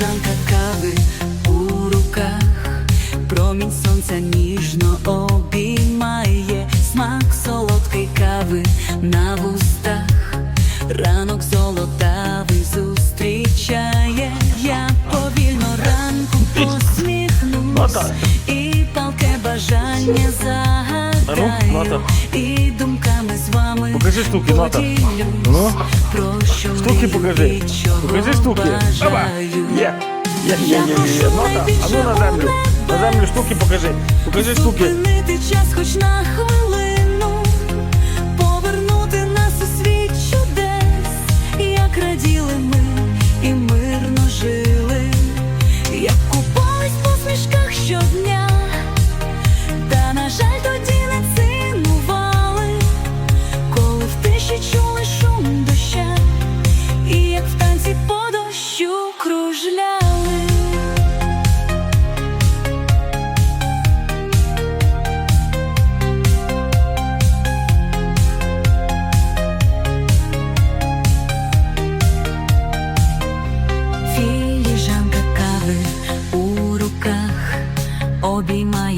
філіжанка кави у руках, промінь сонця ніжно обіймає смак солодкої кави на вустах, ранок золотавий зустрічає, я повільно ранком посміхнусь і палке бажання загадаю, і думками з вами поділюсь. Ну? Про що Штуки покажи. Покажи штуки. Опа. Є. Є, є, є, є, є. Нота. А ну на землю. На землю штуки покажи. Покажи штуки. Час хоч на повернути нас у світ чудес, як раділи ми і мирно жили, як купались в посмішках щодня, кружляли. Філіжанка кави у руках обіймає.